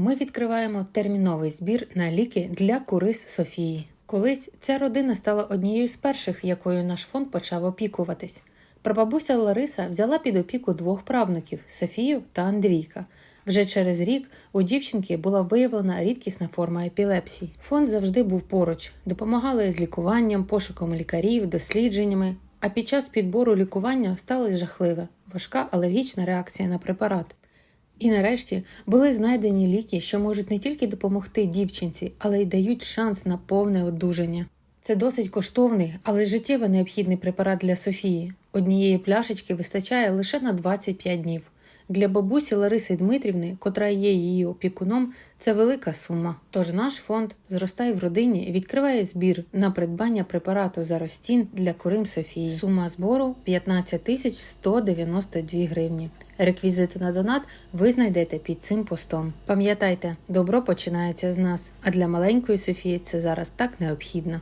ми відкриваємо терміновий збір на ліки для курис Софії. Колись ця родина стала однією з перших, якою наш фонд почав опікуватись. Прабабуся Лариса взяла під опіку двох правнуків Софію та Андрійка. Вже через рік у дівчинки була виявлена рідкісна форма епілепсії. Фонд завжди був поруч, допомагали з лікуванням, пошуком лікарів, дослідженнями. А під час підбору лікування сталося жахливе важка алергічна реакція на препарат. І нарешті були знайдені ліки, що можуть не тільки допомогти дівчинці, але й дають шанс на повне одужання. Це досить коштовний, але життєво необхідний препарат для Софії. Однієї пляшечки вистачає лише на 25 днів. Для бабусі Лариси Дмитрівни, котра є її опікуном, це велика сума. Тож наш фонд зростай в родині відкриває збір на придбання препарату Заростін для Курим Софії. Сума збору 15 тисяч 192 гривні. Реквізити на донат ви знайдете під цим постом. Пам'ятайте, добро починається з нас, а для маленької Софії це зараз так необхідно.